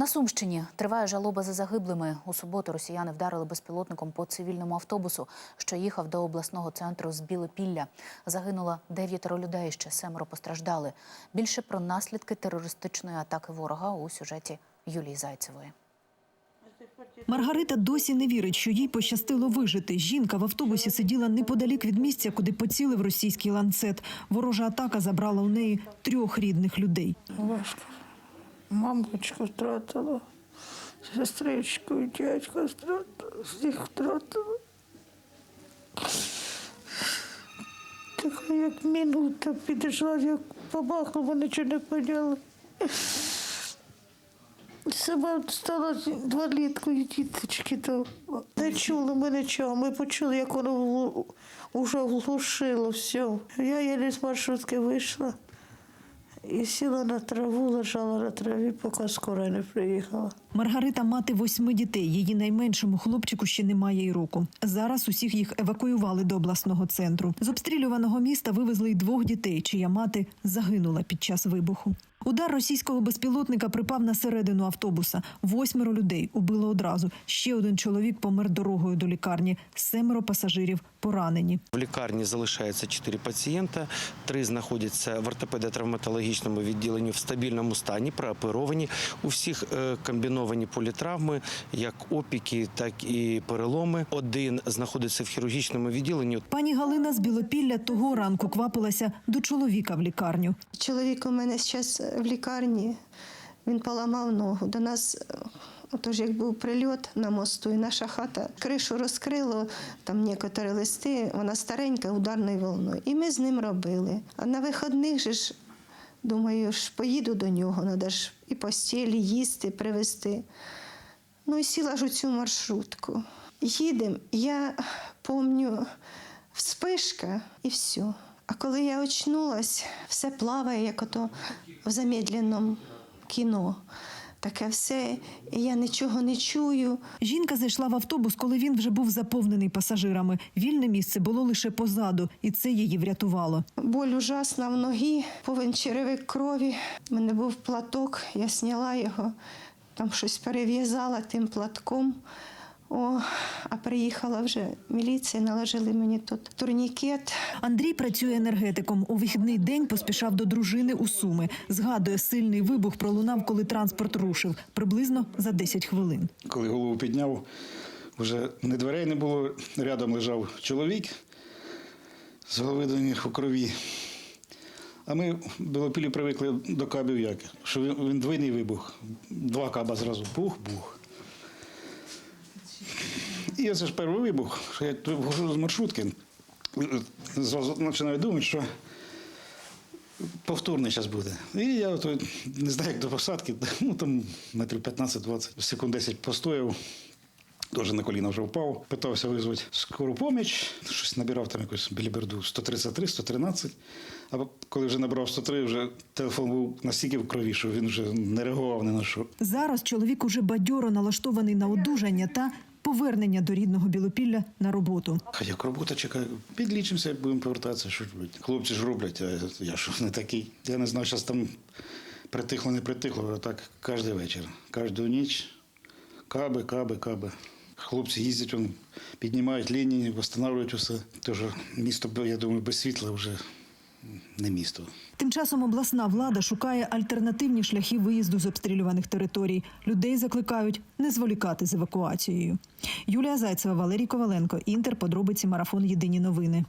На Сумщині триває жалоба за загиблими. У суботу росіяни вдарили безпілотником по цивільному автобусу, що їхав до обласного центру з Білопілля. Загинуло дев'ятеро людей, ще семеро постраждали. Більше про наслідки терористичної атаки ворога у сюжеті Юлії Зайцевої. Маргарита досі не вірить, що їй пощастило вижити. Жінка в автобусі сиділа неподалік від місця, куди поцілив російський ланцет. Ворожа атака забрала у неї трьох рідних людей. Важко. Мамочку втратила, сестричку і дядька втратила, всіх втратила. Така як минута підійшла, як побахнула, нічого не поняла. Сама стала інвалідкою, діточки то не чули ми нічого. Ми почули, як воно уже влушило все. Я єлі з маршрутки вийшла. І сіла на траву, лежала на траві, поки скоро не приїхала. Маргарита мати восьми дітей. Її найменшому хлопчику ще немає й року. Зараз усіх їх евакуювали до обласного центру. З обстрілюваного міста вивезли й двох дітей, чия мати загинула під час вибуху. Удар російського безпілотника припав на середину автобуса. Восьмеро людей убило одразу. Ще один чоловік помер дорогою до лікарні. Семеро пасажирів поранені. В лікарні залишається 4 пацієнта, три знаходяться в ортопедо-травматологічному відділенні в стабільному стані, прооперовані. У всіх е, комбіновані політравми, як опіки, так і переломи. Один знаходиться в хірургічному відділенні. Пані Галина з Білопілля того ранку квапилася до чоловіка в лікарню. Чоловік у мене зараз в лікарні, він поламав ногу. До нас, е, отож, як був прильот на мосту, і наша хата кришу розкрило, там некоторі листи, вона старенька, ударною волною. І ми з ним робили. А на вихідних же ж, думаю, ж поїду до нього, треба ж і постілі, їсти, привезти. Ну і сіла ж у цю маршрутку. Їдемо, я пам'ятаю, вспишка і все. А коли я очнулась, все плаває, як ото в замедленому кіно. Таке все, і я нічого не чую. Жінка зайшла в автобус, коли він вже був заповнений пасажирами. Вільне місце було лише позаду, і це її врятувало. Боль ужасна в ногі, повен черевик крові. У мене був платок, я зняла його, там щось перев'язала тим платком. О, а приїхала вже міліція, наложили мені тут турнікет. Андрій працює енергетиком. У вихідний день поспішав до дружини у Суми. Згадує, сильний вибух пролунав, коли транспорт рушив, приблизно за 10 хвилин. Коли голову підняв, вже не дверей не було, рядом лежав чоловік з голови до ніг у крові. А ми в Білопілі привикли до кабів як, що він, двойний вибух. Два каба зразу бух-бух. І оце ж перший вибух, що я тут виходжу з маршрутки, починаю думати, що повторний зараз буде. І я от, не знаю, як до посадки, ну там метрів 15-20, секунд 10 постояв. Теж на коліна вже впав, питався визвати скору поміч, щось набирав там якусь біліберду 133, 113. А коли вже набрав 103, вже телефон був настільки в крові, що він вже не реагував ні на що. Зараз чоловік уже бадьоро налаштований на одужання та повернення до рідного Білопілля на роботу. А як робота чекає, підлічимося, будемо повертатися. Що робити? Хлопці ж роблять, а я що не такий. Я не знаю, зараз там притихло, не притихло, а так кожен вечір, кожну ніч. Каби, каби, каби. Хлопці їздять, піднімають лінії, встановлюють усе. Тож місто, я думаю, без світла вже не місто. Тим часом обласна влада шукає альтернативні шляхи виїзду з обстрілюваних територій. Людей закликають не зволікати з евакуацією. Юлія Зайцева, Валерій Коваленко, Інтер. Подробиці марафон Єдині новини.